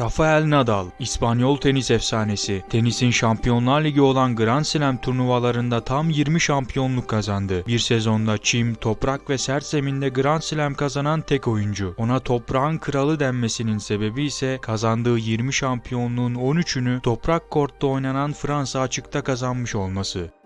Rafael Nadal, İspanyol tenis efsanesi, tenisin Şampiyonlar Ligi olan Grand Slam turnuvalarında tam 20 şampiyonluk kazandı. Bir sezonda çim, toprak ve sert zeminde Grand Slam kazanan tek oyuncu. Ona toprağın kralı denmesinin sebebi ise kazandığı 20 şampiyonluğun 13'ünü toprak kortta oynanan Fransa açıkta kazanmış olması.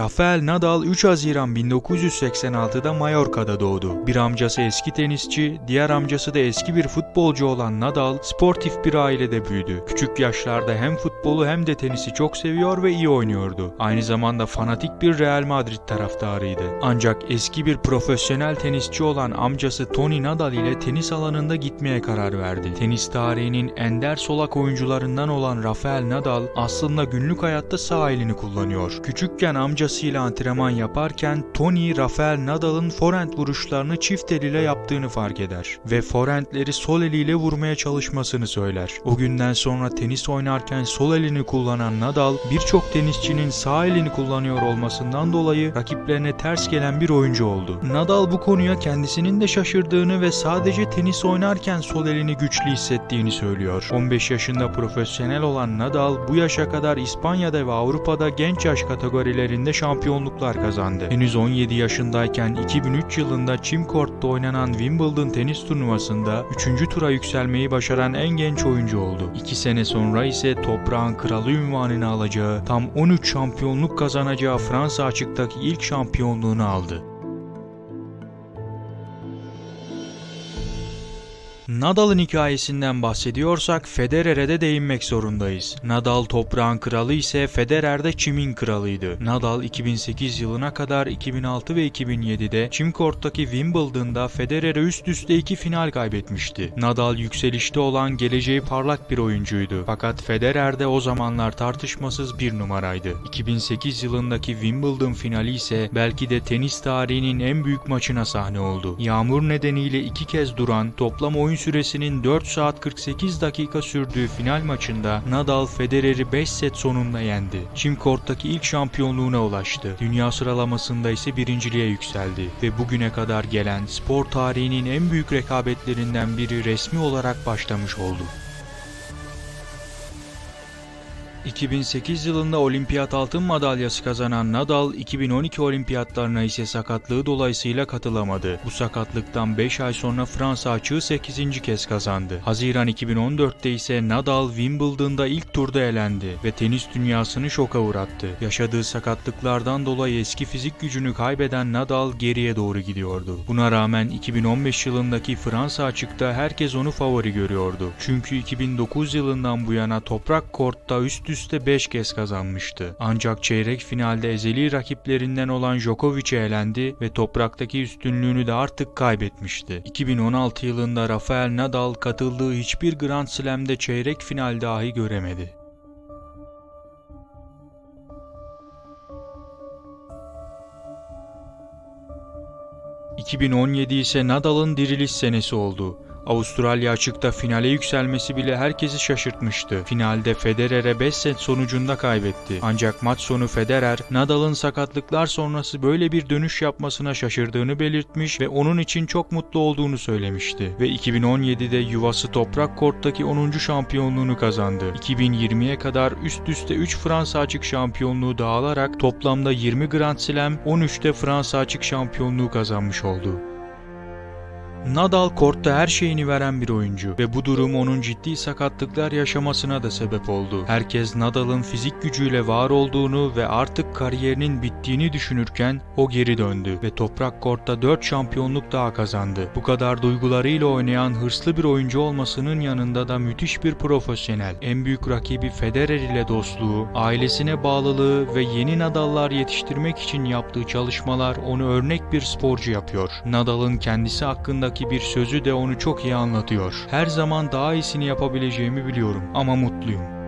Rafael Nadal 3 Haziran 1986'da Mallorca'da doğdu. Bir amcası eski tenisçi, diğer amcası da eski bir futbolcu olan Nadal, sportif bir ailede büyüdü. Küçük yaşlarda hem futbolu hem de tenisi çok seviyor ve iyi oynuyordu. Aynı zamanda fanatik bir Real Madrid taraftarıydı. Ancak eski bir profesyonel tenisçi olan amcası Tony Nadal ile tenis alanında gitmeye karar verdi. Tenis tarihinin ender solak oyuncularından olan Rafael Nadal aslında günlük hayatta sağ elini kullanıyor. Küçükken amcasıyla antrenman yaparken Tony Rafael Nadal'ın forehand vuruşlarını çift eliyle yaptığını fark eder ve forehandleri sol eliyle vurmaya çalışmasını söyler. O günden sonra tenis oynarken sol elini kullanan Nadal birçok tenisçinin sağ elini kullanıyor olmasından dolayı rakiplerine ters gelen bir oyuncu oldu. Nadal bu konuya kendisinin de şaşırdığını ve sadece tenis oynarken sol elini güçlü hissettiğini söylüyor. 15 yaşında profesyonel olan Nadal bu yaşa kadar İspanya'da ve Avrupa'da genç yaş kategorilerinde şampiyonluklar kazandı. Henüz 17 yaşındayken 2003 yılında Çim Court'ta oynanan Wimbledon tenis turnuvasında 3. tura yükselmeyi başaran en genç oyuncu oldu. 2 sene sonra ise toprağın kralı ünvanını alacağı, tam 13 şampiyonluk kazanacağı Fransa açıktaki ilk şampiyonluğunu aldı. Nadal'ın hikayesinden bahsediyorsak Federer'e de değinmek zorundayız. Nadal toprağın kralı ise Federer de çimin kralıydı. Nadal 2008 yılına kadar 2006 ve 2007'de çim korttaki Wimbledon'da Federer'e üst üste iki final kaybetmişti. Nadal yükselişte olan geleceği parlak bir oyuncuydu. Fakat Federer de o zamanlar tartışmasız bir numaraydı. 2008 yılındaki Wimbledon finali ise belki de tenis tarihinin en büyük maçına sahne oldu. Yağmur nedeniyle iki kez duran toplam oyun süresinin 4 saat 48 dakika sürdüğü final maçında Nadal Federer'i 5 set sonunda yendi. Çim korttaki ilk şampiyonluğuna ulaştı. Dünya sıralamasında ise birinciliğe yükseldi ve bugüne kadar gelen spor tarihinin en büyük rekabetlerinden biri resmi olarak başlamış oldu. 2008 yılında olimpiyat altın madalyası kazanan Nadal 2012 olimpiyatlarına ise sakatlığı dolayısıyla katılamadı. Bu sakatlıktan 5 ay sonra Fransa açığı 8. kez kazandı. Haziran 2014'te ise Nadal Wimbledon'da ilk turda elendi ve tenis dünyasını şoka uğrattı. Yaşadığı sakatlıklardan dolayı eski fizik gücünü kaybeden Nadal geriye doğru gidiyordu. Buna rağmen 2015 yılındaki Fransa açıkta herkes onu favori görüyordu. Çünkü 2009 yılından bu yana toprak kortta üst üste 5 kez kazanmıştı. Ancak çeyrek finalde ezeli rakiplerinden olan Djokovic'e elendi ve topraktaki üstünlüğünü de artık kaybetmişti. 2016 yılında Rafael Nadal katıldığı hiçbir Grand Slam'de çeyrek final dahi göremedi. ...2017 ise Nadal'ın diriliş senesi oldu. Avustralya açıkta finale yükselmesi bile herkesi şaşırtmıştı. Finalde Federer'e 5 set sonucunda kaybetti. Ancak maç sonu Federer, Nadal'ın sakatlıklar sonrası böyle bir dönüş yapmasına şaşırdığını belirtmiş ve onun için çok mutlu olduğunu söylemişti. Ve 2017'de yuvası toprak korttaki 10. şampiyonluğunu kazandı. 2020'ye kadar üst üste 3 Fransa açık şampiyonluğu dağılarak toplamda 20 Grand Slam, 13'te Fransa açık şampiyonluğu kazanmış oldu. Nadal kortta her şeyini veren bir oyuncu ve bu durum onun ciddi sakatlıklar yaşamasına da sebep oldu. Herkes Nadal'ın fizik gücüyle var olduğunu ve artık kariyerinin bittiğini düşünürken o geri döndü ve toprak kortta 4 şampiyonluk daha kazandı. Bu kadar duygularıyla oynayan hırslı bir oyuncu olmasının yanında da müthiş bir profesyonel. En büyük rakibi Federer ile dostluğu, ailesine bağlılığı ve yeni Nadal'lar yetiştirmek için yaptığı çalışmalar onu örnek bir sporcu yapıyor. Nadal'ın kendisi hakkında hakkındaki bir sözü de onu çok iyi anlatıyor. Her zaman daha iyisini yapabileceğimi biliyorum ama mutluyum.